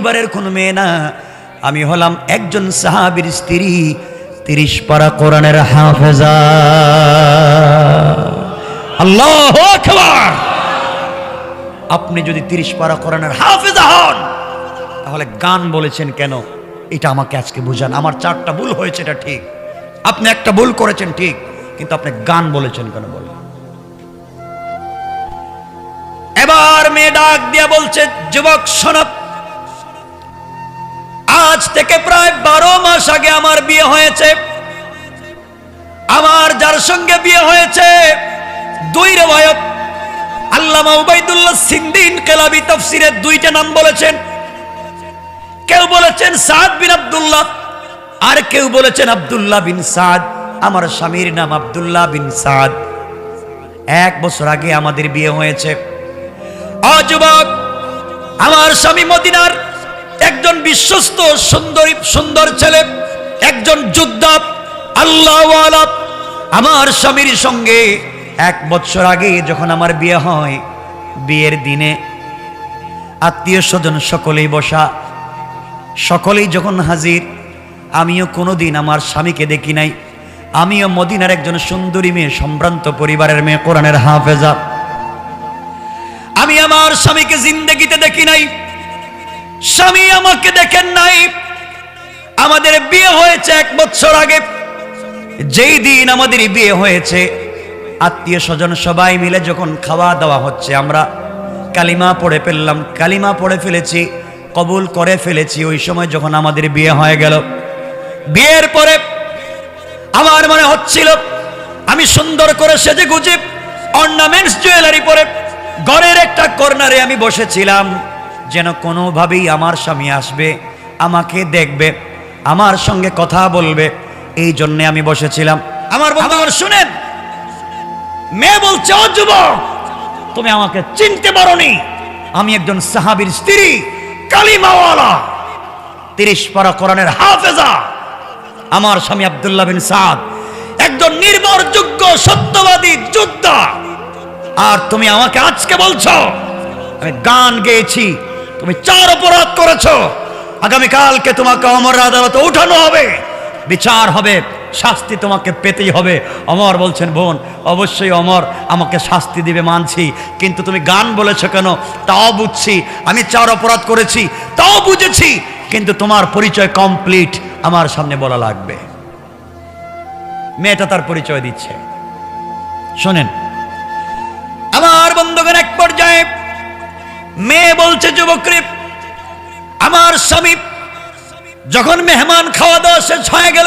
পরিবারের কোনো মেয়ে না। আমি হলাম একজন সাহাবীর স্ত্রী, তিরিশ পারা কোরআনের হাফেজা। আল্লাহ আপনি যদি তিরিশ পারা কোরআনের হাফেজা হন, তাহলে গান বলেছেন কেন? এটা আমাকে আজকে বুঝান। আমার চারটা ভুল হয়েছে, এটা ঠিক। আপনি একটা ভুল করেছেন, ঠিক। কিন্তু আপনি গান বলেছেন কেন বলেন? এবার মেয়ে ডাক দিয়া বলছে, যুবক সনব আজ থেকে প্রায় বারো মাস আগে আমার বিয়ে হয়েছে। আমার যার সঙ্গে বিয়ে হয়েছে, দুই রেবায়ত আল্লামা উবাইদুল্লাহ সিন্দিন কেলাবি তফসিরের দুইটা নাম বলেছেন। কেউ বলেছেন সাদ বিন আব্দুল্লাহ, আর কেউ বলেছেন আব্দুল্লাহ বিন সাদ। আমার স্বামীর নাম আব্দুল্লাহ বিন সাদ। এক বছর আগে আমাদের বিয়ে হয়েছে। অযুবক আমার স্বামী মদিনার একজন বিশ্বস্ত সুন্দরী, সুন্দর ছেলে, একজন যোদ্ধা, আল্লাহ আমার স্বামীর সঙ্গে এক বছর আগে যখন আমার বিয়ে হয়, বিয়ের দিনে আত্মীয় স্বজন সকলেই বসা, সকলেই যখন হাজির, আমিও কোনোদিন আমার স্বামীকে দেখি নাই। আমিও মদিনার একজন সুন্দরী মেয়ে, সম্ভ্রান্ত পরিবারের মেয়ে, কোরআনের হাফেজা। আমি আমার স্বামীকে জিন্দগিতে দেখি নাই। স্বামী আমাকে দেখেন নাই। আমাদের বিয়ে হয়েছে এক বছর আগে। যেই দিন আমাদের বিয়ে হয়েছে, আত্মীয় স্বজন সবাই মিলে যখন খাওয়া দাওয়া হচ্ছে, আমরা কালিমা পড়ে ফেললাম। কালিমা পড়ে ফেলেছি, কবুল করে ফেলেছি। ওই সময় যখন আমাদের বিয়ে হয়ে গেল। বিয়ের পরে আমার মনে হচ্ছিল, আমি সুন্দর করে সেজে গুজে অর্নামেন্টস জুয়েলারি পরে ঘরের একটা কর্নারে আমি বসেছিলাম। যেন কোনোভাবেই আমার স্বামী আসবে, আমাকে দেখবে, আমার সঙ্গে কথা বলবে, এই জন্যে আমি বসেছিলাম। আমার বন্ধুগণ শুনেন, মেয়ে বলছে, ও যুবক, তুমি আমাকে চিনতে পারোনি। আমি একজন সাহাবীর স্ত্রী, কালিমাওয়ালা, তিরিশ পারা হাফেজা। আমার স্বামী আব্দুল্লাহ বিন সাদ, একজন নির্ভরযোগ্য সত্যবাদী যোদ্ধা। আর তুমি আমাকে আজকে বলছো, আমি গান গেয়েছি তুমি চার অপরাধ করেছ। আগামীকালকে তোমাকে অমর আদালতে উঠানো হবে। বিচার হবে, শাস্তি তোমাকে পেতেই হবে। অমর বলছেন, বোন, অবশ্যই অমর আমাকে শাস্তি দিবে, মানছি। কিন্তু তুমি গান বলেছ কেন? তাও বুঝছি। আমি চার অপরাধ করেছি, তাও বুঝেছি। কিন্তু তোমার পরিচয় কমপ্লিট আমার সামনে বলা লাগবে। মেয়েটা তার পরিচয় দিচ্ছে। শোনেন, আমার বন্ধুগণ, এক পর্যায়ে মেয়ে বলছে, যুবকরে, আমার স্বামী যখন মেহমান খাওয়া দাওয়া শেষ হয়ে গেল,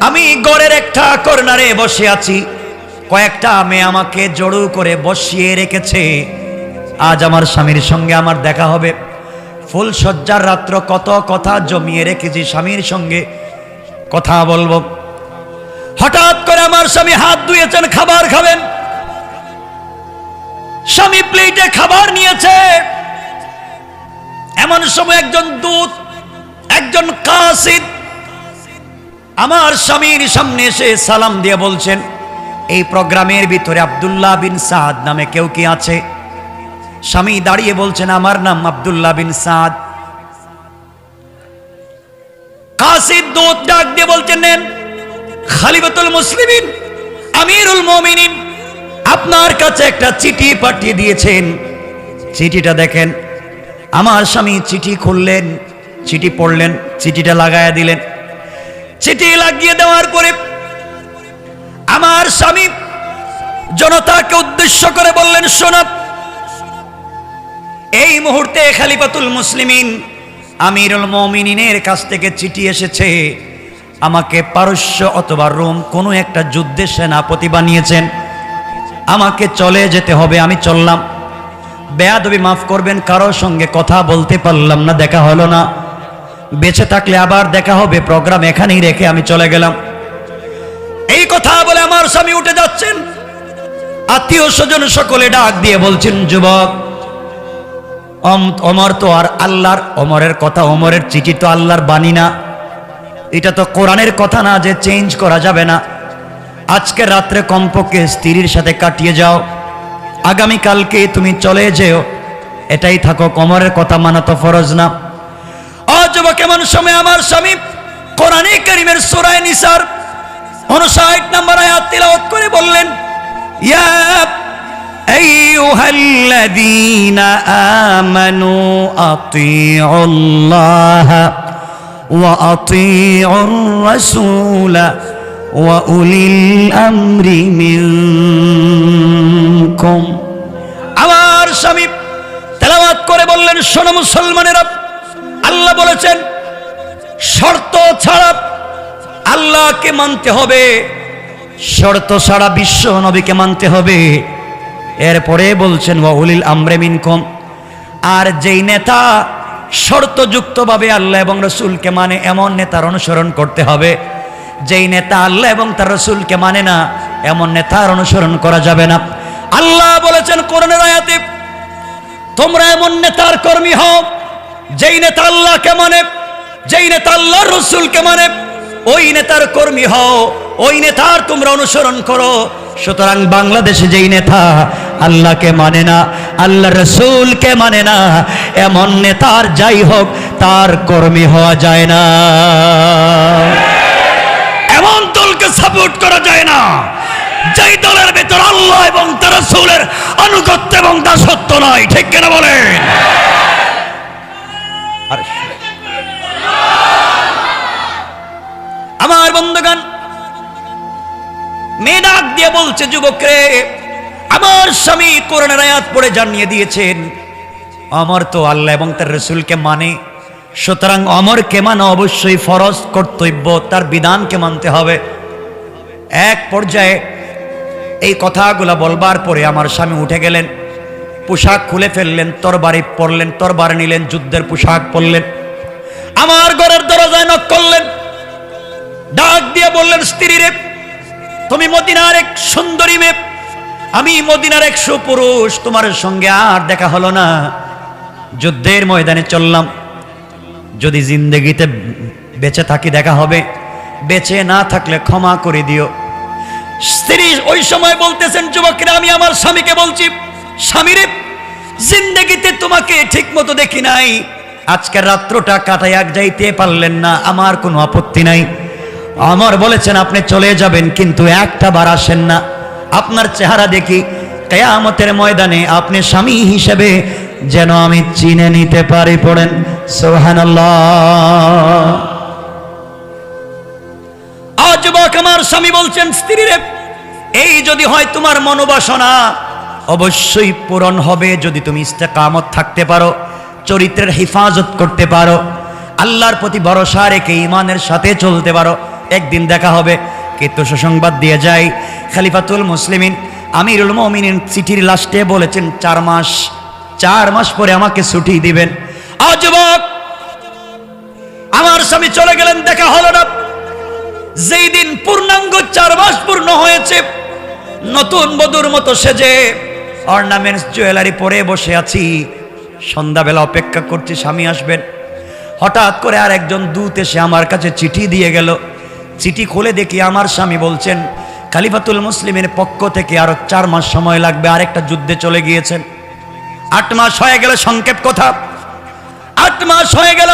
আমি গড়ের একটা কর্নারে বসে আছি। কয়েকটা মেয়ে আমাকে জড়ো করে বসিয়ে রেখেছে। আজ আমার স্বামীর সঙ্গে আমার দেখা হবে। ফুল সজ্জার রাত্র কত কথা জমিয়ে রেখেছি স্বামীর সঙ্গে। কথা বলব। হঠাৎ করে আমার স্বামী হাত ধুয়েছেন খাবার খাবেন। প্লেটে খাবার নিয়েছে। এমন সময় একজন দূত, একজন কাসিদ আমার স্বামীর সামনে এসে সালাম দিয়ে বলছেন, এই প্রোগ্রামের ভিতরে আব্দুল্লাহ বিন সাদ নামে কেউ কি আছে? স্বামী দাঁড়িয়ে বলছেন, আমার নাম আব্দুল্লাহ বিন সাদ। কাসিদ দূত ডাক দিয়ে বলছেন, নেন খালিবাতুল মুসলিমিন, আমিরুল মুমিনিন আপনার কাছে একটা চিঠি পাঠিয়ে দিয়েছেন। চিঠিটা দেখেন, আমার স্বামী চিঠি খুললেন, চিঠি পড়লেন, চিঠিটা লাগায়া দিলেন। চিঠি লাগিয়ে দেওয়ার পরে আমার স্বামী জনতাকে উদ্দেশ্য করে বললেন, শোনা, এই মুহূর্তে খালিফাতুল মুসলিমিন আমিরুল মমিনিনের কাছ থেকে চিঠি এসেছে। আমাকে পারস্য অথবা রোম কোনো একটা যুদ্ধে সেনাপতি বানিয়েছেন। আমাকে চলে যেতে হবে, আমি চললাম। বেয়াদবি মাফ করবেন, কারোর সঙ্গে কথা বলতে পারলাম না, দেখা হলো না। বেঁচে থাকলে আবার দেখা হবে, প্রোগ্রাম এখানেই রেখে আমি চলে গেলাম। এই কথা বলে আমার স্বামী উঠে যাচ্ছেন। আত্মীয় স্বজন সকলে ডাক দিয়ে বলছেন, যুবক, অম- অমর তো আর আল্লাহর অমরের কথা অমরের চিঠি তো আল্লাহর বাণী না। এটা তো কোরআনের কথা না যে চেঞ্জ করা যাবে না। আজকে রাত্রে কমপক্ষে স্ত্রীর সাথে কাটিয়ে যাও। আগামী কালকে তুমি চলে যেও। এটাই থাকো কমরের কথা, মানা তো ফরজ না। অযুবক এমন সময় আমার স্বামী কোরআনে করিমের সুরায় নিসার উনষাট নম্বর আয়াত তিলাওয়াত করে বললেন, ইয়া আমানু وأولي الأمر منكم আমার স্বামী তেলাওয়াত করে বললেন শোনো মুসলমানেরা আল্লাহ বলেছেন শর্ত ছাড়া আল্লাহকে মানতে হবে শর্ত ছাড়া বিশ্ব নবীকে মানতে হবে এরপরে বলছেন ওয়াউলিল আমরে মিনকুম আর যেই নেতা শর্তযুক্তভাবে আল্লাহ এবং রসুলকে মানে এমন নেতার অনুসরণ করতে হবে যেই নেতা আল্লাহ এবং তার রসুলকে মানে না, এমন নেতার অনুসরণ করা যাবে না। আল্লাহ বলেছেন কোরআনের আয়াতে, তোমরা এমন নেতার কর্মী হও, যেই নেতা আল্লাহকে মানে যেই নেতা আল্লাহর রসুলকে মানে। ওই নেতার কর্মী হও, ওই নেতার তোমরা অনুসরণ করো। সুতরাং বাংলাদেশে যেই নেতা আল্লাহকে মানে না আল্লাহ রসুলকে মানে না, এমন নেতার যাই হোক, তার কর্মী হওয়া যায় না। সাপোর্ট করা যায় না। যেই দলের ভেতর আল্লাহ এবং তার রসুলের আনুগত্য এবং দাসত্ব নয় ঠিক কেনা বলেন? আমার বন্ধুগান মেয়ে দিয়ে বলছে, যুবকরে, আমার স্বামী কোরআনের আয়াত পড়ে জানিয়ে দিয়েছেন আমার তো আল্লাহ এবং তার রসুলকে মানে। সুতরাং অমরকে মানে অবশ্যই ফরজ কর্তব্য, তার বিধানকে মানতে হবে। এক পর্যায়ে এই কথাগুলো বলবার পরে আমার স্বামী উঠে গেলেন, পোশাক খুলে ফেললেন, তরবারি পরলেন, তরবারি নিলেন, যুদ্ধের পোশাক পরলেন। আমার ঘরের দরজায় নক করলেন, ডাক দিয়ে বললেন, স্ত্রী রে, তুমি মদিনার এক সুন্দরী মেয়ে। আমি মদিনার এক সুপুরুষ, তোমার সঙ্গে আর দেখা হলো না। যুদ্ধের ময়দানে চললাম। যদি জিন্দগিতে বেঁচে থাকি দেখা হবে। বেঁচে না থাকলে ক্ষমা করে দিও। স্ত্রী ওই সময় বলতেছেন, যুবকেরা, আমি আমার স্বামীকে বলছি, স্বামীরে, জিন্দগিতে তোমাকে ঠিক মতো দেখি নাই। আজকের রাত্রটা এক যাইতে পারলেন না, আমার কোনো আপত্তি নাই। আমার বলেছেন, আপনি চলে যাবেন, কিন্তু একটা বার আসেন না। আপনার চেহারা দেখি কেয়ামতের ময়দানে আপনি স্বামী হিসেবে যেন আমি চিনে নিতে পারি পড়েন। সোহানাল্লাহ যুবক, আমার স্বামী বলছেন স্ত্রীরে এই যদি হয় তোমার মনোবাসনা, অবশ্যই পূরণ হবে যদি তুমি ইস্তেকামত থাকতে পারো, চরিত্রের হেফাজত করতে পারো, আল্লাহর প্রতি ভরসা রেখে ইমানের সাথে চলতে পারো। একদিন দেখা হবে, কিন্তু সুসংবাদ দিয়ে যাই। খালিফাতুল মুসলিমিন, আমিরুল মমিনিন চিঠির লাস্টে বলেছেন, চার মাস চার মাস পরে আমাকে ছুটি দিবেন। আমার স্বামী চলে গেলেন, দেখা হলো না। যেই দিন পূর্ণাঙ্গ চার মাস পূর্ণ হয়েছে, নতুন বধুর মতো সেজে অর্নামেন্টস জুয়েলারি পরে বসে আছি। সন্ধ্যাবেলা অপেক্ষা করছি, স্বামী আসবেন। হঠাৎ করে আর একজন দূত এসে আমার কাছে চিঠি দিয়ে গেল। চিঠি খুলে দেখি আমার স্বামী বলছেন, খালিফাতুল মুসলিমের পক্ষ থেকে আরও চার মাস সময় লাগবে, আরেকটা যুদ্ধে চলে গিয়েছেন। আট মাস হয়ে গেল, সংক্ষেপ কথা। আট মাস হয়ে গেল।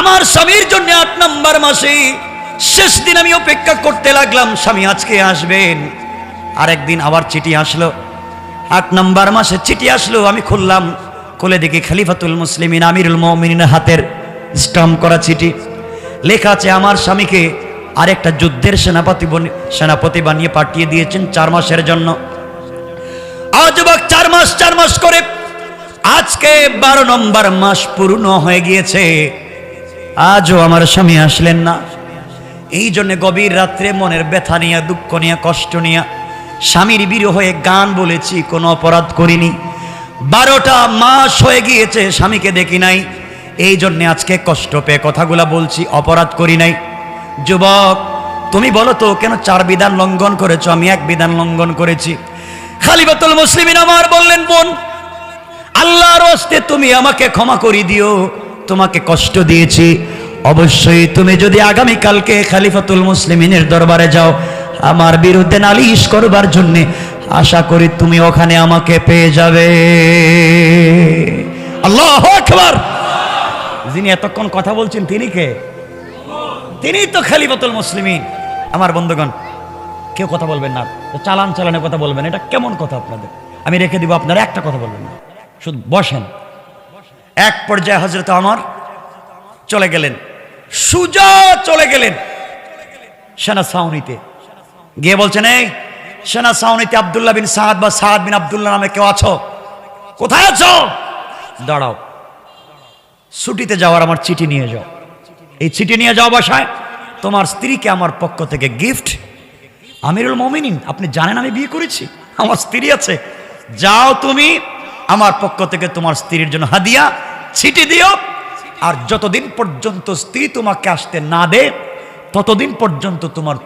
আমার স্বামীর জন্য আট নম্বর মাসে শেষ দিন আমি অপেক্ষা করতে লাগলাম, স্বামী আজকে আসবেন। আরেকদিন আবার চিঠি আসলো। আট নম্বর মাসে চিঠি আসলো, আমি খুললাম, খুলে দেখি খালিফাতুল মুসলিমিন আমিরুল মমিনের হাতের স্টাম্প করা চিঠি। লেখা আছে, আমার স্বামীকে আরেকটা যুদ্ধের সেনাপতি সেনাপতি বানিয়ে পাঠিয়ে দিয়েছেন চার মাসের জন্য। আজ চার মাস চার মাস করে আজকে বারো নম্বর মাস পূর্ণ হয়ে গিয়েছে। আজও আমার স্বামী আসলেন না। এই জন্য গভীর রাত্রে মনের ব্যথা নিয়ে, দুঃখ নিয়ে, কষ্ট নিয়ে স্বামীর বিরহ হয়ে গান বলেছি, কোনো অপরাধ করিনি। বারোটা মাস হয়ে গিয়েছে, স্বামীকে দেখি নাই। এই জন্যে আজকে কষ্ট পেয়ে কথাগুলা বলছি, অপরাধ করি নাই। যুবক, তুমি বলো তো, কেন চার বিধান লঙ্ঘন করেছ? আমি এক বিধান লঙ্ঘন করেছি। খালিবাতুল মুসলিমিন আমার বললেন, বোন, আল্লাহর হস্তে তুমি আমাকে ক্ষমা করি দিও। তোমাকে কষ্ট দিয়েছি। অবশ্যই তুমি যদি আগামী কালকে খালিফাতুল মুসলিমিনের দরবারে যাও, আমার বিরুদ্ধে নালিশ করবার জন্য আশা করি তুমি ওখানে আমাকে পেয়ে যাবে। আল্লাহ আকবার! যিনি এতক্ষণ কথা বলছেন, তিনি কে? তিনি তো খালিফাতুল মুসলিমিন। আমার বন্ধুগণ, কেউ কথা বলবেন না। চালান চালানে কথা বলবেন, এটা কেমন কথা আপনাদের? আমি রেখে দিব আপনারা একটা কথা বলবেন না। শুধু বসেন। এক পর্যায়ে হজরত আমার চলে গেলেন। সুজা চলে গেলেন সেনা সাউনিতে গিয়ে বলছেন, এই সেনা সাউনিতে আবদুল্লাহ বিন সাহাদ বা সাহাদ বিন আবদুল্লাহ নামে কেউ আছো? কোথায় আছো? দাঁড়াও, ছুটিতে যাওয়ার আমার চিঠি নিয়ে যাও। এই চিঠি নিয়ে যাও বাসায়। তোমার স্ত্রীকে আমার পক্ষ থেকে গিফট। আমিরুল মমিনিন, আপনি জানেন আমি বিয়ে করেছি? আমার স্ত্রী আছে। যাও তুমি, আমার পক্ষ থেকে তোমার স্ত্রীর জন্য হাদিয়া, চিঠি দিও। আর যতদিন পর্যন্ত স্ত্রী তোমাকে আসতে না দে ততদিন পর্যন্ত তোমার